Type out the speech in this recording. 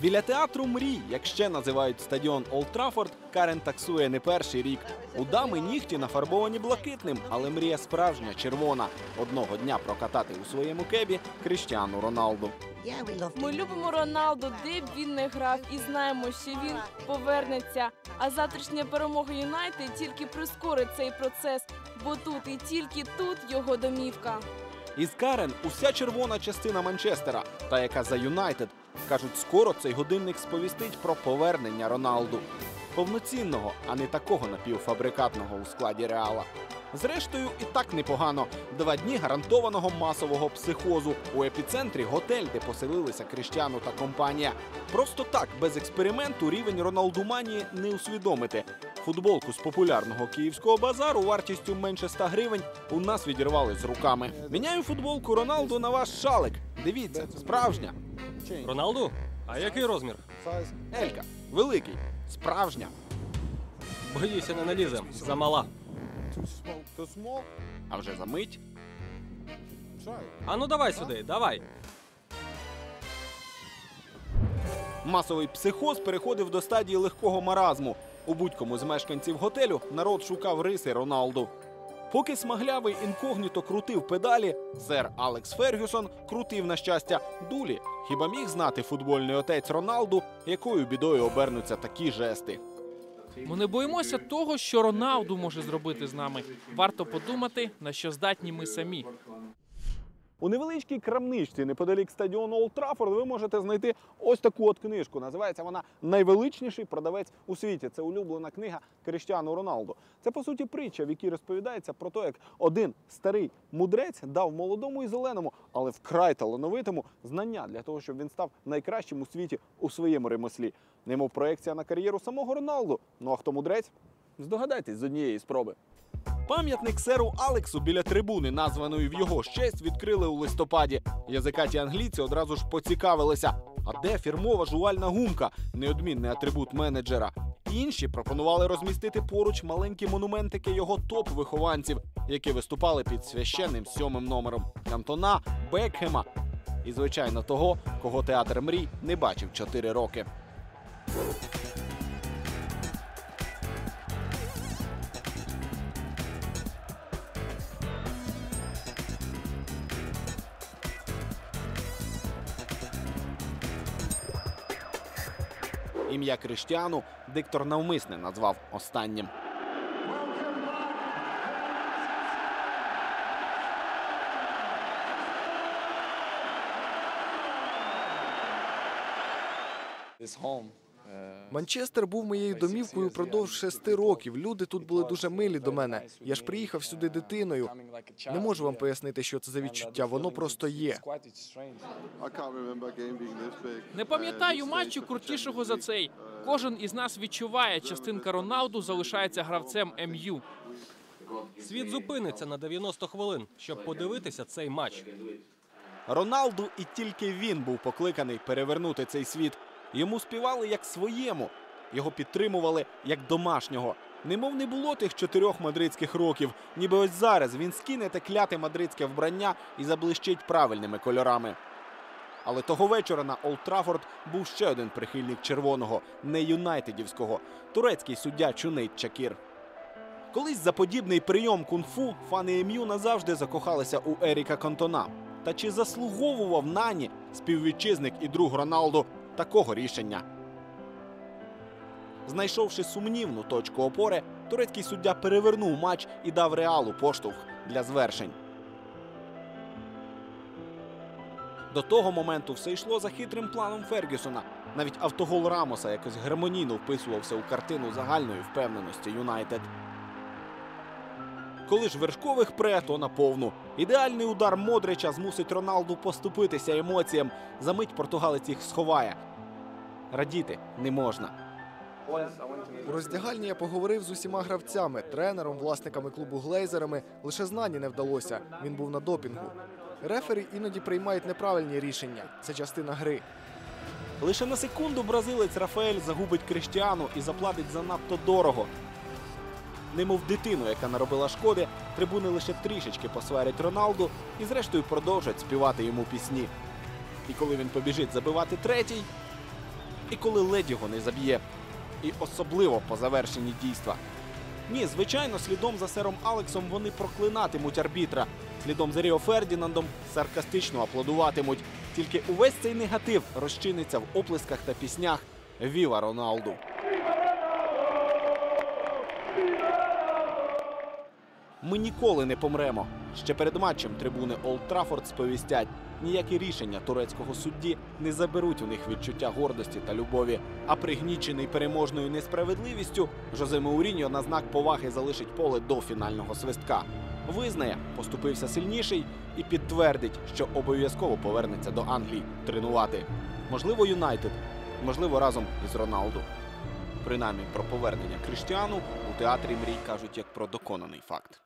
Біля театру мрій, як ще називають стадіон Олд Траффорд, Карен таксує не перший рік. У дами нігті нафарбовані блакитним, але мрія справжня червона. Одного дня прокатати у своєму кебі Кріштіану Роналду. Ми любимо Роналду, де б він не грав, і знаємо, що він повернеться. А завтрашня перемога Юнайтед тільки прискорить цей процес, бо тут і тільки тут його домівка. Із Карен уся червона частина Манчестера, та яка за Юнайтед. Кажуть, скоро цей годинник сповістить про повернення Роналду. Повноцінного, а не такого напівфабрикатного у складі реала. Зрештою, і так непогано. Два дні гарантованого масового психозу у епіцентрі готель, де поселилися Кріштіану та компанія. Просто так, без експерименту, рівень Роналдуманії не усвідомити. Футболку з популярного київського базару вартістю менше 100 гривень у нас відірвали з руками. Міняю футболку Роналду на ваш шалик. Дивіться, справжня. Роналду? А який розмір? Елька, великий, справжня. Боюся, не налізе. Замала. А вже за мить А ну давай сюди, давай. масовий психоз переходив до стадії легкого маразму. У будь-кому з мешканців готелю народ шукав риси Роналду. Поки смаглявий інкогніто крутив педалі, сер Алекс Фергюсон крутив на щастя дулі. Хіба міг знати футбольний отець Роналду, якою бідою обернуться такі жести? Ми не боїмося того, що Роналду може зробити з нами. Варто подумати, на що здатні ми самі. У невеличкій крамничці неподалік стадіону Олд Траффорд ви можете знайти ось таку от книжку. Називається вона Найвеличніший продавець у світі. Це улюблена книга Кріштіану Роналду. Це по суті притча, в якій розповідається про те, як один старий мудрець дав молодому і зеленому, але вкрай талановитому знання для того, щоб він став найкращим у світі у своєму ремеслі. Немов проекція на кар'єру самого Роналду. Ну а хто мудрець? Здогадайтесь з однієї спроби. Пам'ятник серу Алексу біля трибуни, названої в його честь, відкрили у листопаді. Язикаті англійці одразу ж поцікавилися. А де фірмова жувальна гумка, неодмінний атрибут менеджера? Інші пропонували розмістити поруч маленькі монументики його топ-вихованців, які виступали під священним сьомим номером Кантона, Бекхема і, звичайно, того, кого театр мрій не бачив чотири роки. Ім'я Криштіану диктор навмисне назвав останнім. Манчестер був моєю домівкою впродовж шести років. Люди тут були дуже милі до мене. Я ж приїхав сюди дитиною. Не можу вам пояснити, що це за відчуття. Воно просто є. Не пам'ятаю матчу крутішого за цей. Кожен із нас відчуває, частинка Роналду залишається гравцем МЮ. Світ зупиниться на 90 хвилин, щоб подивитися цей матч. Роналду і тільки він був покликаний перевернути цей світ. Йому співали як своєму, його підтримували як домашнього. Немов не було тих чотирьох мадридських років, ніби ось зараз він скине те кляте мадридське вбрання і заблищить правильними кольорами. Але того вечора на Олд Траффорд був ще один прихильник червоного, не юнайтедівського, турецький суддя Чунейт Чакір. Колись за подібний прийом кунг-фу фани МЮ назавжди закохалися у Еріка Кантона. Та чи заслуговував нані співвітчизник і друг Роналду такого рішення? Знайшовши сумнівну точку опори, турецький суддя перевернув матч і дав реалу поштовх для звершень. До того моменту все йшло за хитрим планом Фергюсона. Навіть автогол Рамоса якось гармонійно вписувався у картину загальної впевненості Юнайтед. Коли ж вершкових пре, то наповну. Ідеальний удар Модрича змусить Роналду поступитися емоціям. За мить португалець їх сховає. Радіти не можна. У роздягальні я поговорив з усіма гравцями, тренером, власниками клубу глейзерами. Лише знані не вдалося. Він був на допінгу. Рефері іноді приймають неправильні рішення. Це частина гри. Лише на секунду бразилець Рафаель загубить Криштіану і заплатить занадто дорого. Немов дитину, яка наробила шкоди, трибуни лише трішечки посварять Роналду і зрештою продовжать співати йому пісні. І коли він побіжить забивати третій, і коли ледь його не заб'є. І особливо по завершенні дійства. Ні, звичайно, слідом за сером Алексом вони проклинатимуть арбітра. Слідом за Ріо Фердінандом саркастично аплодуватимуть. Тільки увесь цей негатив розчиниться в оплесках та піснях Віва Роналду. Ми ніколи не помремо. Ще перед матчем трибуни Олд Траффорд сповістять, ніякі рішення турецького судді не заберуть у них відчуття гордості та любові. А пригнічений переможною несправедливістю Жозе Мауріньо на знак поваги залишить поле до фінального свистка. Визнає, поступився сильніший і підтвердить, що обов'язково повернеться до Англії тренувати. Можливо, Юнайтед, можливо, разом із Роналду. Принаймні про повернення Криштіану у театрі мрій кажуть як про доконаний факт.